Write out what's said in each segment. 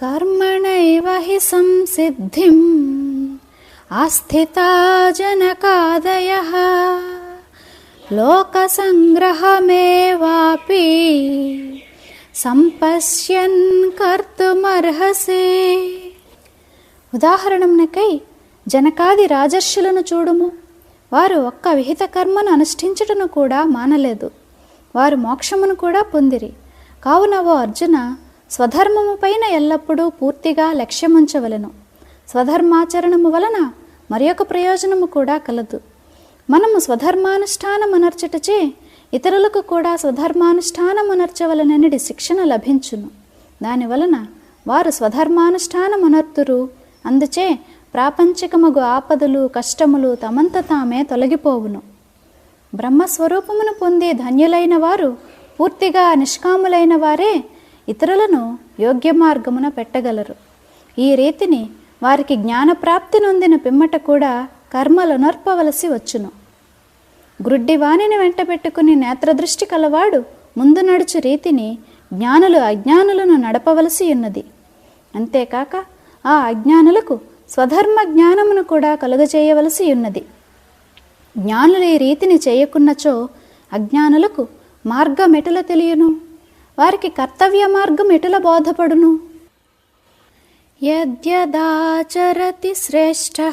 కర్మణైవ హి సంసిద్ధిం ఆస్థితా జనకాదయ లోకసంగ్రహమేవాపి సంపశ్యన్ కర్తుమర్హసే ఉదాహరణమునకై జనకాది రాజర్షులను చూడుము। వారు ఒక్క విహిత కర్మను అనుష్ఠించుటను కూడా మానలేదు। వారు మోక్షమును కూడా పొందిరి। కావున ఓ అర్జున స్వధర్మము పైన ఎల్లప్పుడూ పూర్తిగా లక్ష్యముంచవలను. స్వధర్మాచరణము వలన మరి ఒక ప్రయోజనము కూడా కలదు. మనము స్వధర్మానుష్ఠానమనర్చుటచే ఇతరులకు కూడా స్వధర్మానుష్ఠానమనర్చవలనని శిక్షణ లభించును. దానివలన వారు స్వధర్మానుష్ఠానమనర్తురు. అందుచే ప్రాపంచికమగు ఆపదలు కష్టములు తమంత తామే తొలగిపోవును. బ్రహ్మస్వరూపమును పొందే ధన్యులైన వారు పూర్తిగా నిష్కాములైన వారే ఇతరులను యోగ్య మార్గమున పెట్టగలరు. ఈ రీతిని వారికి జ్ఞానప్రాప్తి నొందిన పిమ్మట కూడా కర్మలు నర్పవలసి వచ్చును. గ్రుడ్డి వాణిని వెంట పెట్టుకుని నేత్రదృష్టి కలవాడు ముందు నడుచు రీతిని జ్ఞానులు అజ్ఞానులను నడపవలసి ఉన్నది. అంతేకాక ఆ అజ్ఞానులకు స్వధర్మ జ్ఞానమును కూడా కలుగజేయవలసి ఉన్నది. జ్ఞానులు ఈ రీతిని చేయకున్నచో అజ్ఞానులకు మార్గం తెలియను? వారికి కర్తవ్య మార్గం ఎటుల బోధపడును? యద్యదాచరతి శ్రేష్ఠ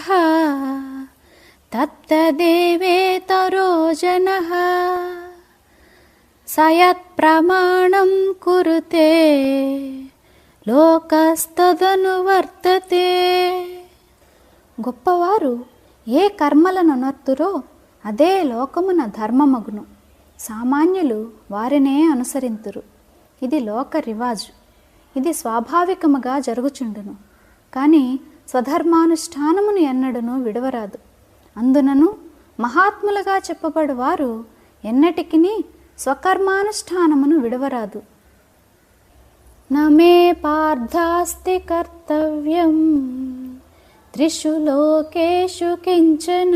తత్తదేవేతరో జన. సయత్ ప్రమాణం కురుతే లోకస్తదను వర్తతే. గొప్పవారు ఏ కర్మలను నర్తురో అదే లోకమున ధర్మమగును. సామాన్యులు వారినే అనుసరింతురు. ఇది లోక రివాజు. ఇది స్వాభావికముగా జరుగుచుండును. కానీ స్వధర్మానుష్ఠానమును ఎన్నడను విడవరాదు. అందునను మహాత్ములుగా చెప్పబడు వారు ఎన్నటికిని స్వకర్మానుష్ఠానమును విడవరాదు. నమే పార్థాస్తి కర్తవ్యం. త్రిషు లోకేషు కించన.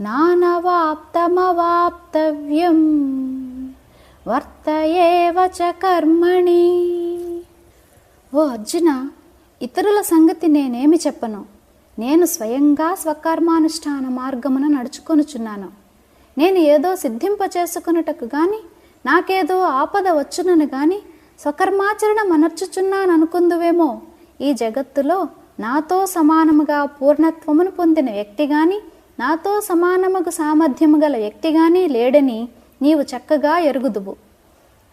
నానవాప్తమవాప్తవ్యం. వర్తయేవ చ కర్మణి. ఓ అర్జున ఇతరుల సంగతి నేనేమి చెప్పను? నేను స్వయంగా స్వకర్మానుష్ఠాన మార్గమున నడుచుకొనుచున్నాను. నేను ఏదో సిద్ధింపచేసుకొనుటకు గాని నాకేదో ఆపద వచ్చునని గాని స్వకర్మాచరణ మనర్చుచున్నాననుకుందువేమో ఈ జగత్తులో నాతో సమానముగా పూర్ణత్వమును పొందిన వ్యక్తి గాని నాతో సమానముగు సామర్థ్యము గల వ్యక్తి గాని లేడని నీవు చక్కగా ఎరుగుదువు.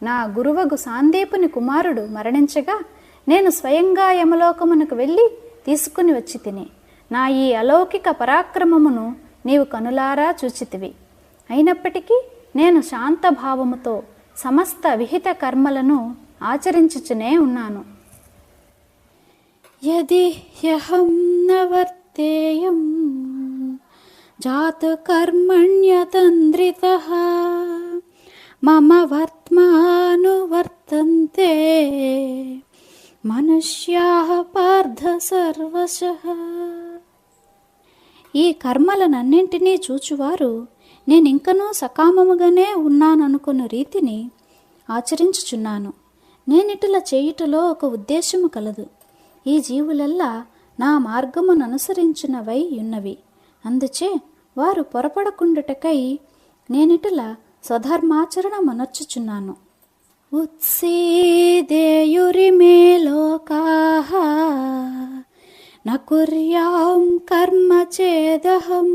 నా గురువగు సాందీపుని కుమారుడు మరణించగా నేను స్వయంగా యమలోకమునకు వెళ్ళి తీసుకుని వచ్చి తిని నా ఈ అలౌకిక పరాక్రమమును నీవు కనులారా చూచితివి. అయినప్పటికీ నేను శాంతభావముతో సమస్త విహిత కర్మలను ఆచరించుచునే ఉన్నాను. యది నవర్తేయం జాతు కర్మణ్యతంద్రిత మమ వర్త్మానువర్తంతే మనుష్యా పార్థ సర్వశ ఈ కర్మలనన్నింటినీ చూచువారు నేనింకనూ సకామముగానే ఉన్నాననుకున్న రీతిని ఆచరించుచున్నాను. నేనిటిలా చేయుటలో ఒక ఉద్దేశము కలదు. ఈ జీవులల్లా నా మార్గమును అనుసరించినవై ఉన్నవి. అందుచే వారు పొరపడకుండుటకై నేనిటుల స్వధర్మాచరణ మనర్చుచున్నాను ఉత్సీదేయురిమే లోకాః నకుర్యాం కర్మ చేదహం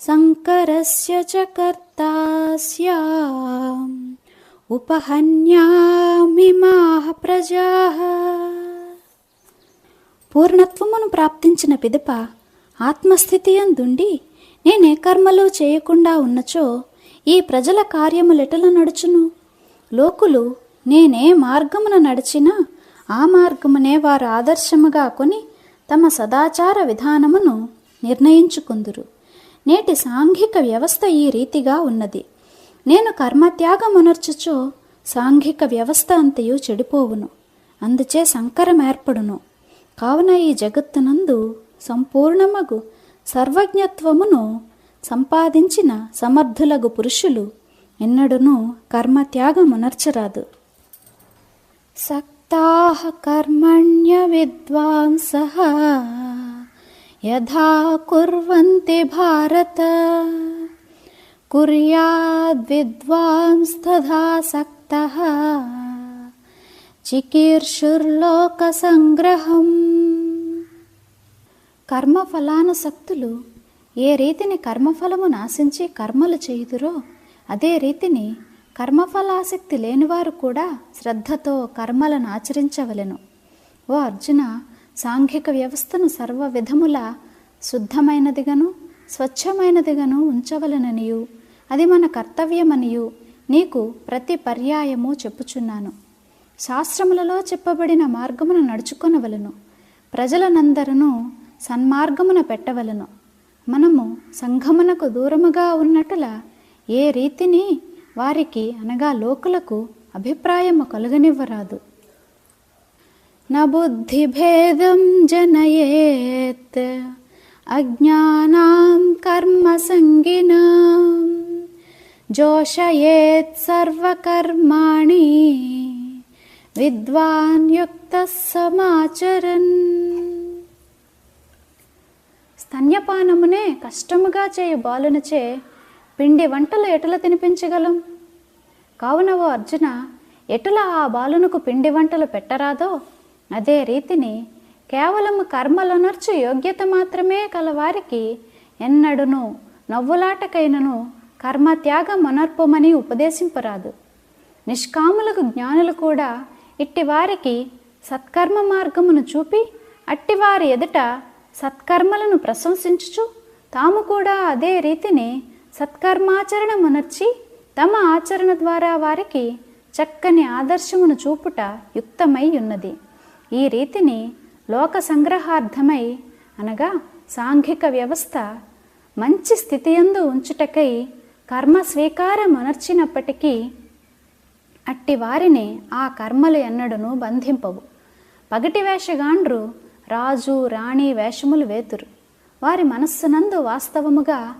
సంకరస్య చ కర్తా స్యాం ఉపహన్యామిమాః పూర్ణత్వమును ప్రాప్తించిన పిదప ఆత్మస్థితి అందుండి నేనే కర్మలు చేయకుండా ఉన్నచో ఈ ప్రజల కార్యములెటల నడుచును? లోకులు నేనే మార్గమున నడిచినా ఆ మార్గమునే వారు ఆదర్శముగా కొని తమ సదాచార విధానమును నిర్ణయించుకుందురు. నేటి సాంఘిక వ్యవస్థ ఈ రీతిగా ఉన్నది. నేను కర్మత్యాగమునర్చుచో సాంఘిక వ్యవస్థ అంతయు చెడిపోవును. అందుచే సంకరం ఏర్పడును కావున ఈ జగత్తునందు సంపూర్ణమగు సర్వజ్ఞత్వమును సంపాదించిన సమర్థులగు పురుషులు ఎన్నడూనూ కర్మత్యాగమునర్చరాదు. సక్తాహ కర్మణ్య విద్వాంస యథా కుర్వంతి భారత కుర్యాద్విద్వాంస్తథా సక్త చికీర్షుర్లోక సంగ్రహం కర్మఫలానుసక్తులు ఏ రీతిని కర్మఫలము నాశించి కర్మలు చేయుదురో అదే రీతిని కర్మఫలాసక్తి లేనివారు కూడా శ్రద్ధతో కర్మలను ఆచరించవలెను. ఓ అర్జున సాంఘిక వ్యవస్థను సర్వ విధముల శుద్ధమైనదిగను స్వచ్ఛమైనదిగను ఉంచవలననియు. అది మన కర్తవ్యమనియు. నీకు ప్రతి పర్యాయము చెప్పుచున్నాను. శాస్త్రములలో చెప్పబడిన మార్గమును నడుచుకొనవలను. ప్రజలనందరూ సన్మార్గమున పెట్టవలను. మనము సంఘమునకు దూరముగా ఉన్నట్టుల ఏ రీతిని వారికి అనగా లోకులకు అభిప్రాయము కలుగనివ్వరాదు. నబుద్ధిభేదం జనయేత్ అజ్ఞానాం కర్మసంగినాం జోషయేత్ సర్వకర్మాణి విద్వాన్ యుక్త సమాచరన్. స్తన్యపానమునే కష్టముగా చేయు బాలునచే పిండి వంటలు ఎటుల తినిపించగలం? కావున ఓ అర్జున ఎటుల ఆ బాలునకు పిండి వంటలు పెట్టరాదో? అదే రీతిని కేవలం కర్మలనర్చు యోగ్యత మాత్రమే కలవారికి ఎన్నడును నవ్వులాటకైనను కర్మత్యాగం అనర్పమని ఉపదేశింపరాదు. నిష్కాములకు జ్ఞానులు కూడా ఇట్టివారికి సత్కర్మ మార్గమును చూపి అట్టివారి ఎదుట సత్కర్మలను ప్రశంసించుచు తాము కూడా అదే రీతిని సత్కర్మాచరణమునర్చి తమ ఆచరణ ద్వారా వారికి చక్కని ఆదర్శమును చూపుట యుక్తమై ఉన్నది. ఈ రీతిని లోక సంగ్రహార్థమై అనగా సాంఘిక వ్యవస్థ మంచి స్థితియందు ఉంచుటకై కర్మ స్వీకారం అనర్చినప్పటికీ అట్టి వారిని ఆ కర్మలు ఎన్నడను బంధింపవు. పగటి వేషగాండ్రు రాజు రాణి వేషములు వేతురు. వారి మనస్సునందు వాస్తవముగా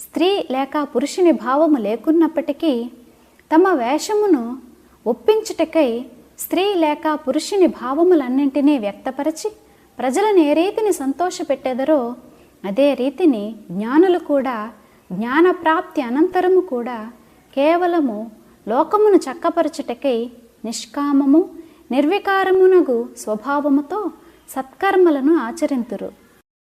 స్త్రీ లేక పురుషుని భావము లేకున్నప్పటికీ తమ వేషమును ఒప్పించుటకై స్త్రీ లేక పురుషుని భావములన్నింటినీ వ్యక్తపరచి ప్రజలను ఏ రీతిని సంతోషపెట్టెదరో అదే రీతిని జ్ఞానులు కూడా జ్ఞానప్రాప్తి అనంతరము కూడా కేవలము లోకమును చక్కపరచుటకై నిష్కామము నిర్వికారమునగు స్వభావముతో సత్కర్మలను ఆచరింతురు.